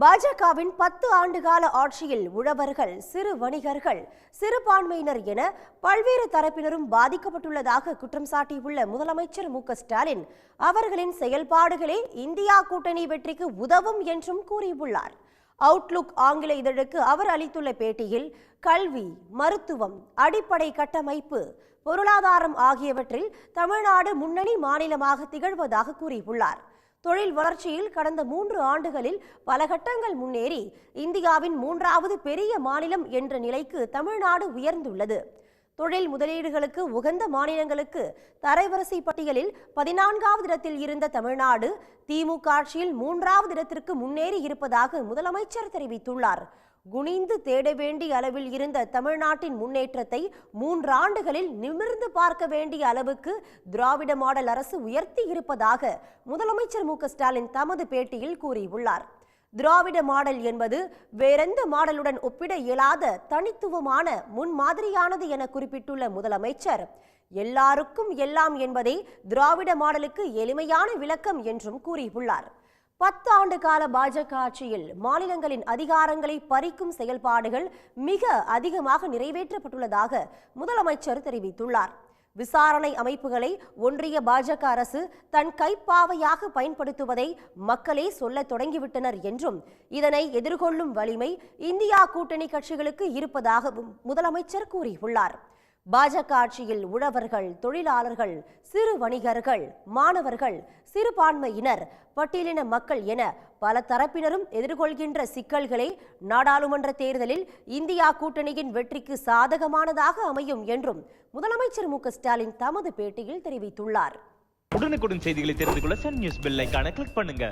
பாஜகவின் பத்து ஆண்டுகால ஆட்சியில் உழவர்கள் சிறு வணிகர்கள் சிறுபான்மையினர் என பல்வேறு தரப்பினரும் பாதிக்கப்பட்டுள்ளதாக குற்றம் சாட்டியுள்ள முதலமைச்சர் மு ஸ்டாலின் அவர்களின் செயல்பாடுகளே இந்தியா கூட்டணி வெற்றிக்கு உதவும் என்றும் கூறியுள்ளார். அவுட்லுக் ஆங்கில இதழுக்கு அவர் அளித்துள்ள பேட்டியில் கல்வி மருத்துவம் அடிப்படை கட்டமைப்பு பொருளாதாரம் ஆகியவற்றில் தமிழ்நாடு முன்னணி மாநிலமாக திகழ்வதாக கூறியுள்ளார். தொழில் வளர்ச்சியில் கடந்த மூன்று ஆண்டுகளில் பல கட்டங்கள் முன்னேறி இந்தியாவின் மூன்றாவது பெரிய மாநிலம் என்ற நிலைக்கு தமிழ்நாடு உயர்ந்துள்ளது. தொழில் முதலீடுகளுக்கு உகந்த மாநிலங்களுக்கு தரைவரிசை பட்டியலில் பதினான்காவது இடத்தில் இருந்த தமிழ்நாடு திமுக ஆட்சியில் மூன்றாவது இடத்திற்கு முன்னேறி இருப்பதாக முதலமைச்சர் தெரிவித்துள்ளார். குனிந்து தேட வேண்டிய அளவில் இருந்த தமிழ்நாட்டின் முன்னேற்றத்தை மூன்றாண்டுகளில் நிமிர்ந்து பார்க்க வேண்டிய அளவுக்கு திராவிட மாடல் அரசு உயர்த்தி இருப்பதாக முதலமைச்சர் மு ஸ்டாலின் தமது பேட்டியில் கூறியுள்ளார். திராவிட மாடல் என்பது வேறெந்த மாடலுடன் ஒப்பிட இயலாத தனித்துவமான முன்மாதிரியானது என குறிப்பிட்டுள்ள முதலமைச்சர். எல்லாருக்கும் எல்லாம் என்பதே திராவிட மாடலுக்கு எளிமையான விளக்கம் என்றும் கூறியுள்ளார். பத்து ஆண்டு கால பாஜக ஆட்சியில் மாநிலங்களின் அதிகாரங்களை பறிக்கும் செயல்பாடுகள் மிக அதிகமாக நிறைவேற்றப்பட்டுள்ளதாக முதலமைச்சர் தெரிவித்துள்ளார். விசாரணை அமைப்புகளை ஒன்றிய பாஜக அரசு தன் கைப்பாவையாக பயன்படுத்துவதை மக்களே சொல்ல தொடங்கிவிட்டனர் என்றும் இதனை எதிர்கொள்ளும் வலிமை இந்தியா கூட்டணி கட்சிகளுக்கு இருப்பதாகவும் முதலமைச்சர் கூறியுள்ளார். பாஜக ஆட்சியில் உழவர்கள் தொழிலாளர்கள் சிறு வணிகர்கள் மாணவர்கள் சிறுபான்மையினர் பட்டியலின மக்கள் என பல தரப்பினரும் எதிர்கொள்கின்ற சிக்கல்களே நாடாளுமன்ற தேர்தலில் இந்தியா கூட்டணியின் வெற்றிக்கு சாதகமானதாக அமையும் என்றும் முதலமைச்சர் மு ஸ்டாலின் தமது பேட்டியில் தெரிவித்துள்ளார். உடனுக்குடன் செய்திகளை தெரிந்து கொள்ள சன் நியூஸ் பெல் கிளிக் பண்ணுங்க.